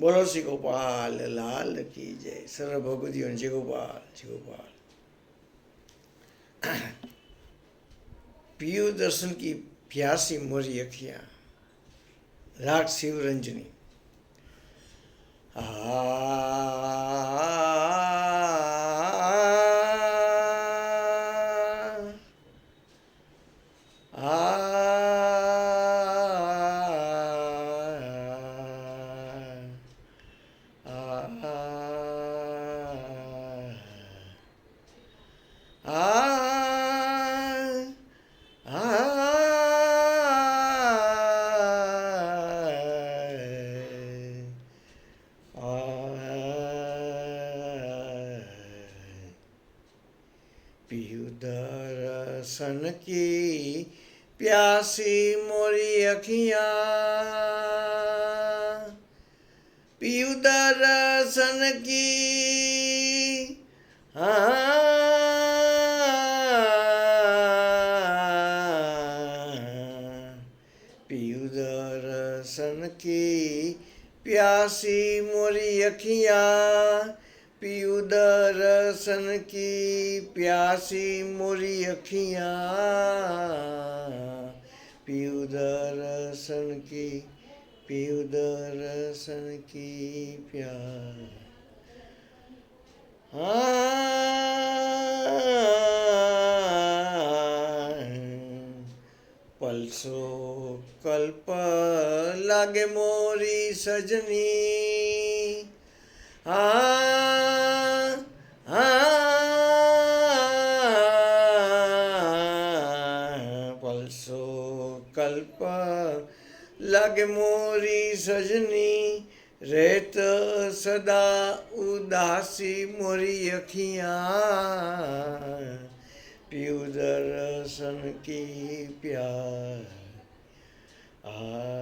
बोलो श्री गोपाल लाल की जय सर्वभोगुदियों श्री गोपाल श्री गोपाल पीयू दर्शन की प्यासी मोरी अखिया राग शिव रंजनी आ, आ, आ, आ, आ, आ, आ, आ, आ पीयू दर्शन की प्यासी मोरी अखियाँ। पीयू दर्शन की हाँ दर्शन की प्यासी मोरी अखियाँ। पी उदरसन की प्यासी मोरी अखियाँ। पी उदरसन की पी उदरसन की प्यार। हाँ। पलसो कल्प लागे मोरी सजनी। हाँ। कल्पा। लग मोरी सजनी रेत सदा उदासी मोरी अखिया। पीऊ दर्शन की प्यार। आ।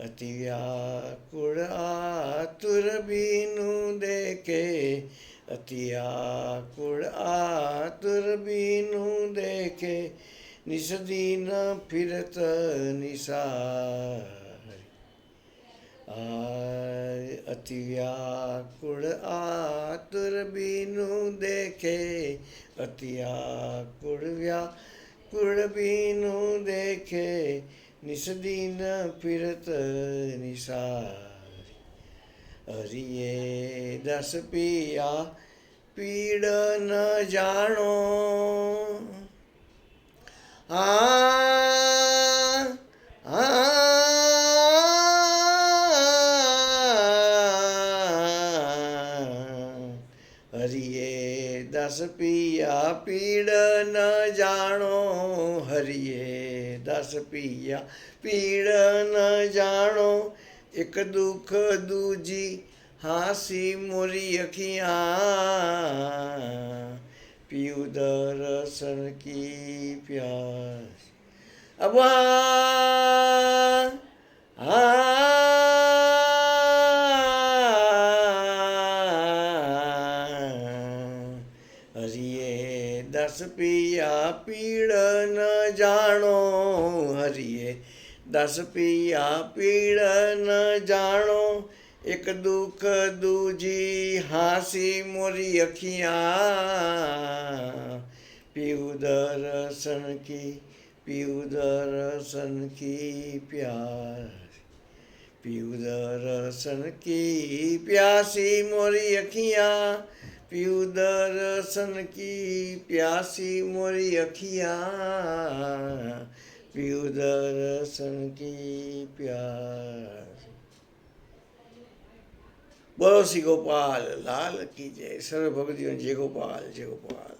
अति व्याकुल आतुर बीनू देखे। અતિ આકુળ આતુર બીનું દેખે નિષદીન ફિરત નિસારી. અતિ વ્યાકુળ આતુર બીનું દેખે અતિ આકુળ વ્યાકુળ બીનું દેખે નિષદીન ફિરત નિસારી. હરિયે દસ પિયા પીડ ન જાણો આ હરિયે દસ પિયા પીડ ન જાણો હરિયે દસ પિયા પીડ ન જાણો એક દુઃખ દૂજી હાસી મોરી અખિયા પીયુ દર્શન કી પ્યાસ અબા હરિયે દસ પિયા પીડ ન જાણો હરિયે દસ પિયા પીડ ન જાણો એક દુઃખ દૂજી હાસી મોરી અખિયા પીઉ દર્શન કી પીઉ દર્શન કી પ્યાર પીઉ દર્શન કી પ્યાસી મોરી અખિયા પીઉ દર્શન કી પ્યાસી મોરી અખિયા पीयू दर्शन की प्यास બોલો શ્રી ગોપાલ લાલ કી જય સર્વ ભગતીઓ જય ગોપાલ જય ગોપાલ